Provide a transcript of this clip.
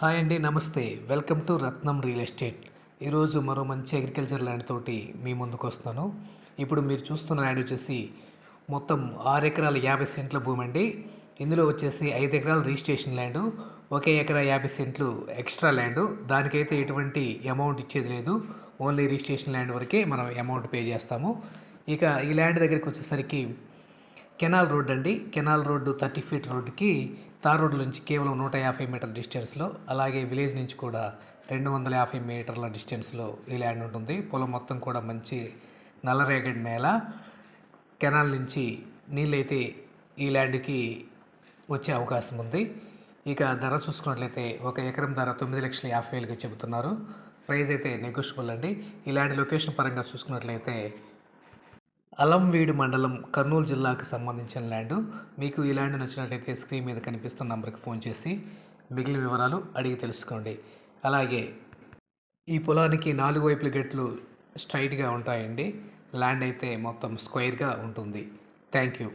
Hi అండి నమస్తే. Welcome to Ratnam real estate. ఈరోజు మరో మంచి అగ్రికల్చర్ ల్యాండ్ తోటి మీ ముందుకు వస్తున్నాను ఇప్పుడు మీరు చూస్తున్న ల్యాండ్ వచ్చేసి మొత్తం ఆరు ఎకరాల యాభై సెంట్ల భూమి అండి. ఇందులో వచ్చేసి ఐదు ఎకరాల రిజిస్ట్రేషన్ ల్యాండ్ ఒకే ఎకరా యాభై సెంట్లు ఎక్స్ట్రా ల్యాండ్ దానికైతే ఎటువంటి అమౌంట్ ఇచ్చేది లేదు. ఓన్లీ రిజిస్ట్రేషన్ ల్యాండ్ వరకే మనం అమౌంట్ పే చేస్తాము. ఇక ఈ ల్యాండ్ దగ్గరికి వచ్చేసరికి కెనాల్ రోడ్ అండి. కెనాల్ రోడ్డు థర్టీ ఫీట్ రోడ్డుకి తార్ రోడ్డు నుంచి కేవలం నూట యాభై మీటర్ డిస్టెన్స్లో అలాగే విలేజ్ నుంచి కూడా రెండు వందల యాభై మీటర్ల డిస్టెన్స్లో ఈ ల్యాండ్ ఉంటుంది. పొలం మొత్తం కూడా మంచి నల్లరేగడి నేల. కెనాల్ నుంచి నీళ్ళైతే ఈ ల్యాండ్కి వచ్చే అవకాశం ఉంది. ఇక ధర చూసుకున్నట్లయితే ఒక ఎకరం ధర తొమ్మిది లక్షల యాభై వేలుగా చెబుతున్నారు. ప్రైస్ అయితే నెగోషియబుల్ అండి. ఈ ల్యాండ్ లొకేషన్ పరంగా చూసుకున్నట్లయితే అలంవీడు మండలం కర్నూలు జిల్లాకు సంబంధించిన ల్యాండ్. మీకు ఈ ల్యాండ్ నచ్చినట్లయితే స్క్రీన్ మీద కనిపిస్తున్న నంబర్కి ఫోన్ చేసి మిగిలిన వివరాలు అడిగి తెలుసుకోండి. అలాగే ఈ పొలానికి నాలుగు వైపుల గట్లు స్ట్రైట్గా ఉంటాయండి. ల్యాండ్ అయితే మొత్తం స్క్వైర్గా ఉంటుంది. Thank you.